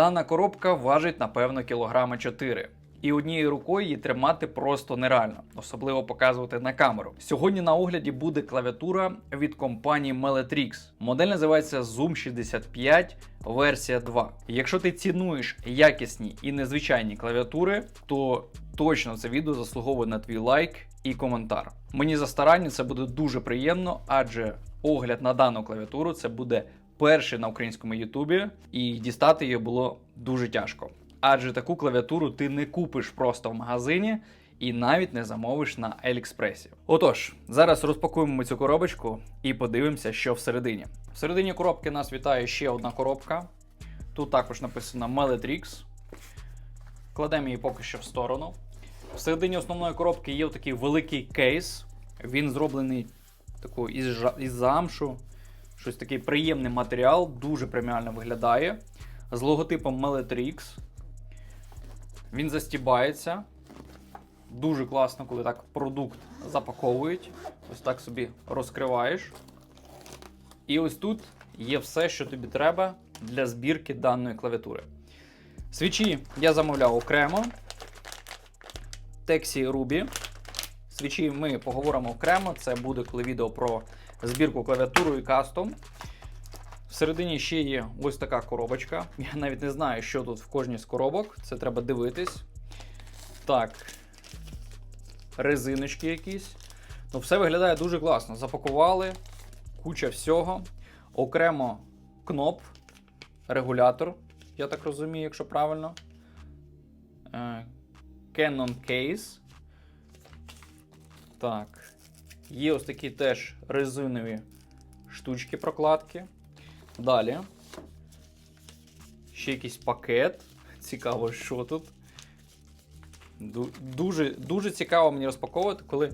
Дана коробка важить, напевно, кілограми 4. І однією рукою її тримати просто нереально, особливо показувати на камеру. Сьогодні на огляді буде клавіатура від компанії Meletrix. Модель називається Zoom 65 версія 2. Якщо ти цінуєш якісні і незвичайні клавіатури, то точно це відео заслуговує на твій лайк і коментар. Мені за старання це буде дуже приємно, адже огляд на дану клавіатуру це буде перший на українському Ютубі, і дістати її було дуже тяжко. Адже таку клавіатуру ти не купиш просто в магазині і навіть не замовиш на Елікспресі. Отож, зараз розпакуємо цю коробочку і подивимося, що всередині. Всередині коробки нас вітає ще одна коробка. Тут також написано Meletrix. Кладемо її поки що в сторону. Всередині основної коробки є такий великий кейс. Він зроблений такою із, із замшу. Щось такий приємний матеріал, дуже преміально виглядає. З логотипом Meletrix. Він застібається. Дуже класно, коли так продукт запаковують. Ось так собі розкриваєш. І ось тут є все, що тобі треба для збірки даної клавіатури. Свічі я замовляв окремо. Тексі Ruby. Свічі ми поговоримо окремо. Це буде коли відео про збірку клавіатуру і кастом. Всередині ще є ось така коробочка. Я навіть не знаю, що тут в кожній з коробок. Це треба дивитись. Так. Резиночки якісь. Ну, все виглядає дуже класно. Запакували, куча всього. Окремо кноп, регулятор, я так розумію, якщо правильно. Е, Canon Case. Так. Є ось такі теж резинові штучки прокладки. Далі. Ще якийсь пакет. Цікаво, що тут. Дуже, дуже цікаво мені розпаковувати, коли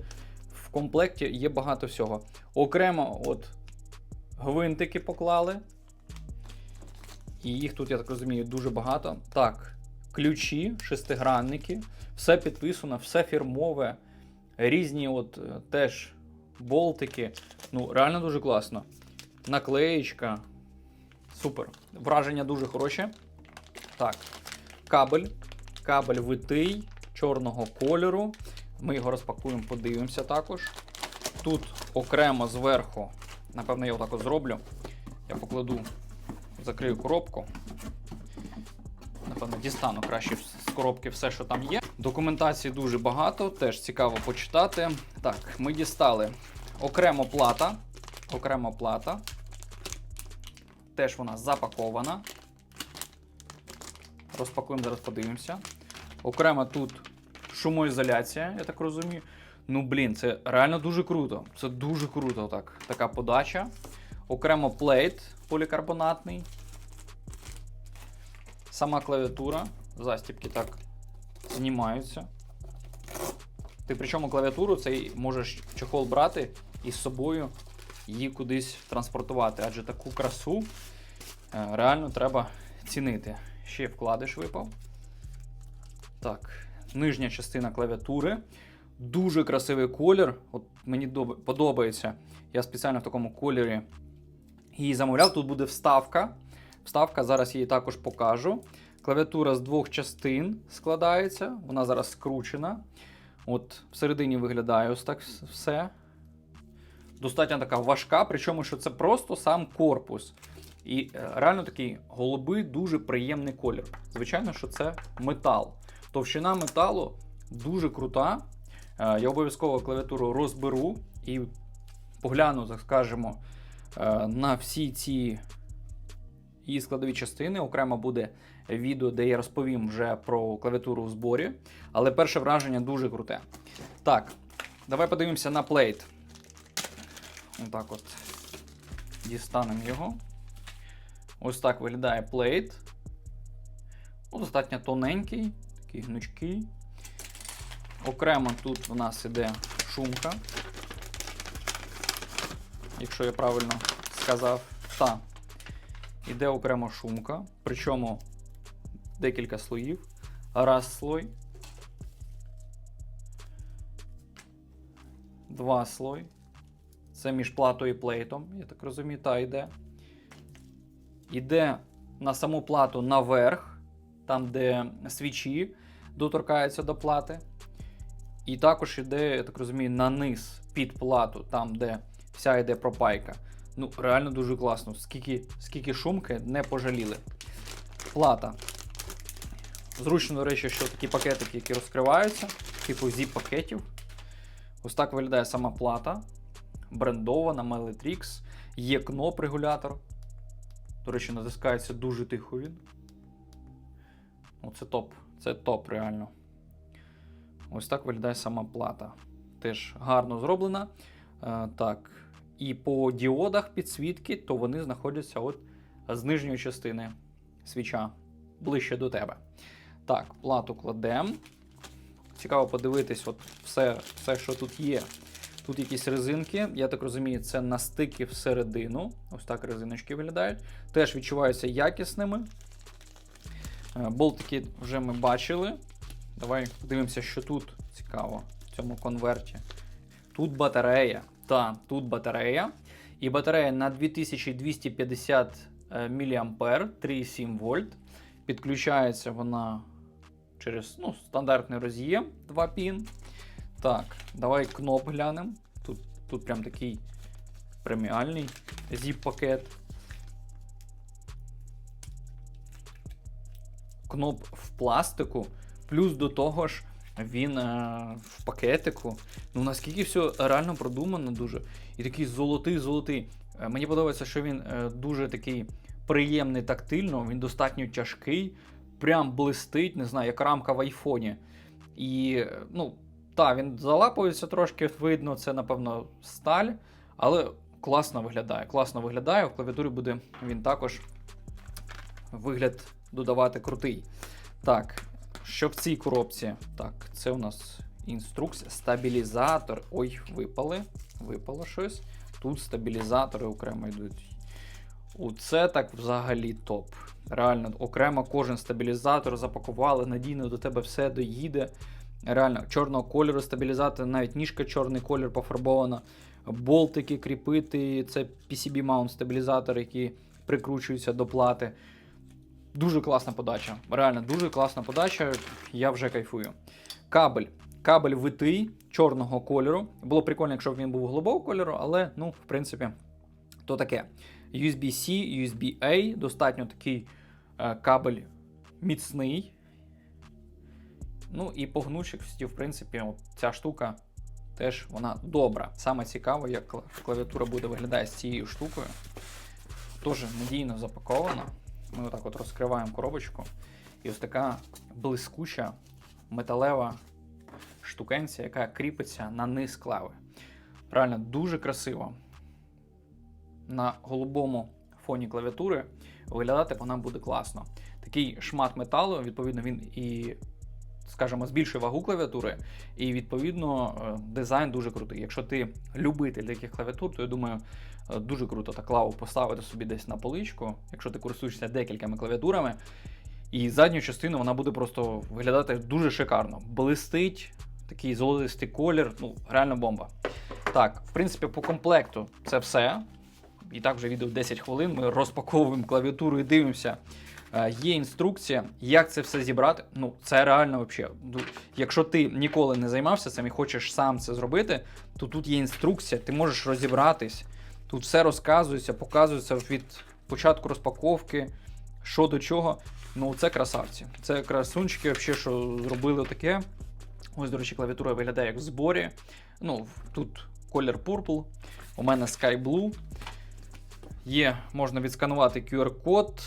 в комплекті є багато всього. Окремо, от гвинтики поклали. І їх тут, я так розумію, дуже багато. Так, ключі, шестигранники, все підписано, все фірмове, різні от е, теж болтики. Ну, реально дуже класно. Наклеєчка. Супер. Враження дуже хороше. Так, кабель. Кабель витий, чорного кольору. Ми його розпакуємо, подивимося також. Тут окремо зверху, напевно, я отак от зроблю. Я покладу, закрию коробку. Напевно, дістану краще з коробки все, що там є. Документації дуже багато, теж цікаво почитати. Так, ми дістали окремо плата. Окремо плата. Теж вона запакована. Розпакуємо, зараз подивимося. Окремо тут шумоізоляція, я так розумію. Ну, блін, це реально дуже круто. Це дуже круто, так. Така подача. Окремо плейт полікарбонатний. Сама клавіатура. Застібки так знімаються. Ти причому клавіатуру цей можеш чохол брати і з собою її кудись транспортувати. Адже таку красу е, реально треба цінити. Ще вкладиш випав. Так, нижня частина клавіатури. Дуже красивий колір. От мені доб- подобається. Я спеціально в такому кольорі її замовляв. Тут буде вставка. Вставка, зараз її також покажу. Клавіатура з двох частин складається, вона зараз скручена. От всередині виглядає ось так все. Достатньо така важка, причому що це просто сам корпус. І е, реально такий голубий, дуже приємний колір. Звичайно, що це метал. Товщина металу дуже крута. Е, Я обов'язково клавіатуру розберу і погляну, так скажемо, е, на всі ці її складові частини. Окремо буде відео, де я розповім вже про клавіатуру в зборі. Але перше враження дуже круте. Так, давай подивимося на плейт. Отак от дістанемо його. Ось так виглядає плейт. Ну, достатньо тоненький, такий гнучкий. Окремо тут у нас іде шумка. Якщо я правильно сказав, та іде окремо шумка. Причому декілька слоїв. Раз слой. Два слой. Це між платою і плейтом, я так розумію, та йде. Іде на саму плату наверх. там, де свічі доторкаються до плати. І також іде, я так розумію, на низ під плату, там, де вся йде пропайка. Ну, реально дуже класно. Скільки, скільки шумки не пожаліли. Плата. Зручно, до речі, що такі пакетики, які розкриваються, типу zip-пакетів. Ось так виглядає сама плата. Брендована, Melitrix. Є кноп регулятор. До речі, натискається дуже тихо він. Ну, це топ. Це топ, реально. Ось так виглядає сама плата. Теж гарно зроблена. Е, так. І по діодах підсвітки, то вони знаходяться от з нижньої частини свіча ближче до тебе. Так, плату кладемо. Цікаво подивитись, от все, все, що тут є. Тут якісь резинки, я так розумію, це на стики всередину. Ось так резиночки виглядають. Теж відчуваються якісними. Е, Болтики вже ми бачили. Давай подивимося, що тут цікаво в цьому конверті. Тут батарея. Так, тут батарея. І батарея на 2250 мА 3,7 вольт. Підключається вона через ну, стандартний роз'єм 2 пін. Так, давай кноп глянемо. Тут, тут прям такий преміальний zip-пакет. Кноп в пластику, плюс до того ж він е, в пакетику. Ну наскільки все реально продумано дуже. І такий золотий-золотий. Е, мені подобається, що він е, дуже такий приємний тактильно, він достатньо тяжкий, прям блистить, не знаю, як рамка в айфоні. І, е, ну, так, він залапується трошки, видно, це, напевно, сталь, але класно виглядає. Класно виглядає. В клавіатурі буде він також вигляд додавати крутий. Так, що в цій коробці? Так, це у нас інструкція, стабілізатор. Ой, випали. Випало щось. Тут стабілізатори окремо йдуть. Оце так взагалі топ. Реально, окремо кожен стабілізатор запакували, надійно до тебе все доїде. Реально, чорного кольору стабілізатор, навіть ніжка чорний колір пофарбована. Болтики кріпити, це PCB mount стабілізатор, які прикручуються до плати. Дуже класна подача. Реально, дуже класна подача. Я вже кайфую. Кабель. Кабель витий чорного кольору. Було прикольно, якщо б він був голубого кольору, але, ну, в принципі, то таке. USB-C, USB-A, достатньо такий е, кабель міцний. Ну і по гнучкості, в принципі, ця штука теж вона добра. Саме цікаво, як клавіатура буде виглядати з цією штукою. Теж надійно запакована. Ми отак от розкриваємо коробочку. І ось така блискуча металева штукенція, яка кріпиться на низ клави. Реально дуже красиво. На голубому фоні клавіатури виглядати вона буде класно. Такий шмат металу, відповідно, він і, скажімо, збільшує вагу клавіатури, і відповідно е, дизайн дуже крутий. Якщо ти любитель таких клавіатур, то я думаю, е, дуже круто так клаву поставити собі десь на поличку, якщо ти користуєшся декількома клавіатурами. І задню частину вона буде просто виглядати дуже шикарно. Блистить, такий золотистий колір, ну, реально бомба. Так, в принципі, по комплекту це все. І так вже відео 10 хвилин. Ми розпаковуємо клавіатуру і дивимося. Е, Є інструкція, як це все зібрати. Ну, це реально взагалі. Якщо ти ніколи не займався цим і хочеш сам це зробити, то тут є інструкція, ти можеш розібратись. Тут все розказується, показується від початку розпаковки, що до чого. Ну, це красавці. Це красунчики, взагалі, що зробили таке. Ось, до речі, клавіатура виглядає як в зборі. Ну, тут колір Purple, у мене Sky Blue. Є, можна відсканувати QR-код,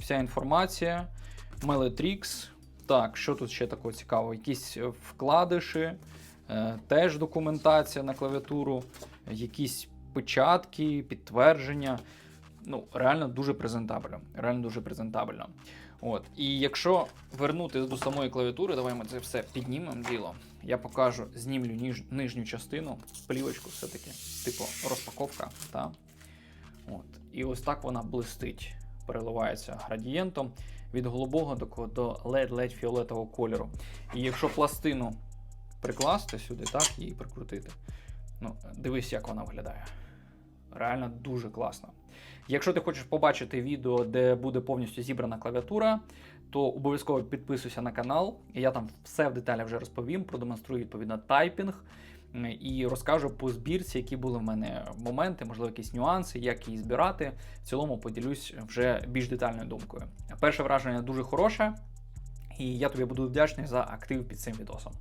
вся інформація. Melitrix. Так, що тут ще такого цікавого? Якісь е, вкладиші, е, теж документація на клавіатуру, якісь печатки, підтвердження. Ну, реально дуже презентабельно. Реально дуже презентабельно. От. І якщо вернутися до самої клавіатури, давай ми це все піднімемо діло. Я покажу, знімлю ніж, нижню частину, плівочку все-таки, типу розпаковка. Та? От. І ось так вона блистить, переливається градієнтом від голубого до, ледь-ледь фіолетового кольору. І якщо пластину прикласти сюди, так, її прикрутити, ну, дивись, як вона виглядає. Реально дуже класно. Якщо ти хочеш побачити відео, де буде повністю зібрана клавіатура, то обов'язково підписуйся на канал. Я там все в деталях вже розповім, продемонструю відповідно тайпінг і розкажу по збірці, які були в мене моменти, можливо, якісь нюанси, як її збирати. В цілому поділюсь вже більш детальною думкою. Перше враження дуже хороше, і я тобі буду вдячний за актив під цим відосом.